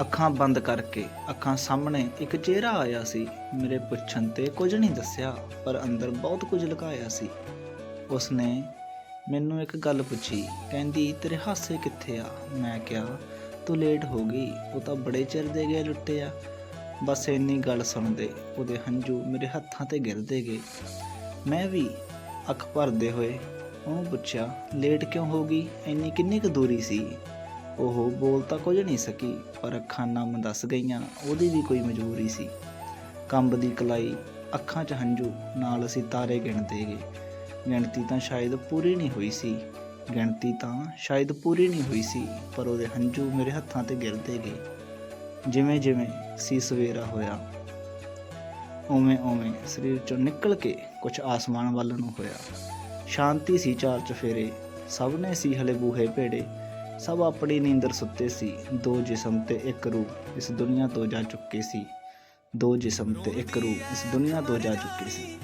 ਅੱਖਾਂ ਬੰਦ ਕਰਕੇ ਅੱਖਾਂ ਸਾਹਮਣੇ ਇੱਕ ਚਿਹਰਾ ਆਇਆ ਸੀ। ਮੇਰੇ ਪੁੱਛਣ ਤੇ ਕੁਝ ਨਹੀਂ ਦੱਸਿਆ, ਪਰ ਅੰਦਰ ਬਹੁਤ ਕੁਝ ਲੁਕਾਇਆ ਸੀ। ਉਸਨੇ ਮੈਨੂੰ ਇੱਕ ਗੱਲ ਪੁੱਛੀ, ਕਹਿੰਦੀ, ਤੇਰੇ ਹਾਸੇ ਕਿੱਥੇ ਆ? ਮੈਂ ਕਿਹਾ, ਤੂੰ ਲੇਟ ਹੋ ਗਈ, ਉਹ ਤਾਂ ਬੜੇ ਚਿਰ ਦੇ ਗਏ ਲੁੱਟੇ ਆ। ਬਸ ਇੰਨੀ ਗੱਲ ਸੁਣਦੇ ਉਹਦੇ ਹੰਝੂ ਮੇਰੇ ਹੱਥਾਂ ਤੇ ਗਿਰਦੇ ਗਏ। ਮੈਂ ਵੀ ਅੱਖ ਭਰਦੇ ਹੋਏ ਉਹਨੂੰ ਪੁੱਛਿਆ ਲੇਟ ਕਿਉਂ ਹੋ ਗਈ? ਇੰਨੀ ਕਿੰਨੀ ਕੁ ਦੂਰੀ ਸੀ? ਉਹ ਬੋਲ ਤਾਂ ਕੁਝ ਨਹੀਂ ਸਕੀ, ਪਰ ਅੱਖਾਂ ਨਮ ਦੱਸ ਗਈਆਂ, ਉਹਦੀ ਵੀ ਕੋਈ ਮਜਬੂਰੀ ਸੀ। ਕੰਬ ਦੀ ਕਲਾਈ, ਅੱਖਾਂ 'ਚ ਹੰਝੂ, ਨਾਲ ਅਸੀਂ ਤਾਰੇ ਗਿਣਦੇ ਗਏ। ਗਿਣਤੀ ਤਾਂ ਸ਼ਾਇਦ ਪੂਰੀ ਨਹੀਂ ਹੋਈ ਸੀ। ਗਿਣਤੀ ਤਾਂ ਸ਼ਾਇਦ ਪੂਰੀ ਨਹੀਂ ਹੋਈ ਸੀ, ਪਰ ਉਹਦੇ ਹੰਝੂ ਮੇਰੇ ਹੱਥਾਂ ਤੇ ਗਿਰਦੇ ਗਏ। ਜਿਵੇਂ ਜਿਵੇਂ ਸੀ ਸਵੇਰਾ ਹੋਇਆ, ਉਵੇਂ ਉਵੇਂ ਸਰੀਰ ਚੋਂ ਨਿਕਲ ਕੇ ਕੁਝ ਆਸਮਾਨ ਵੱਲ ਨੂੰ ਹੋਇਆ। ਸ਼ਾਂਤੀ ਸੀ ਚਾਰ ਚਫੇਰੇ, ਸਭ ਨੇ ਸੀ ਹਲੇ ਬੂਹੇ ਭੇੜੇ ਸਭ ਆਪਣੀ ਨੀਂਦਰ ਸੁੱਤੇ ਸੀ। ਦੋ ਜਿਸਮ ਤੇ ਇੱਕ ਰੂਹ ਇਸ ਦੁਨੀਆ ਤੋਂ ਜਾ ਚੁੱਕੇ ਸੀ। ਦੋ ਜਿਸਮ ਤੇ ਇੱਕ ਰੂਹ ਇਸ ਦੁਨੀਆ ਤੋਂ ਜਾ ਚੁੱਕੇ ਸੀ।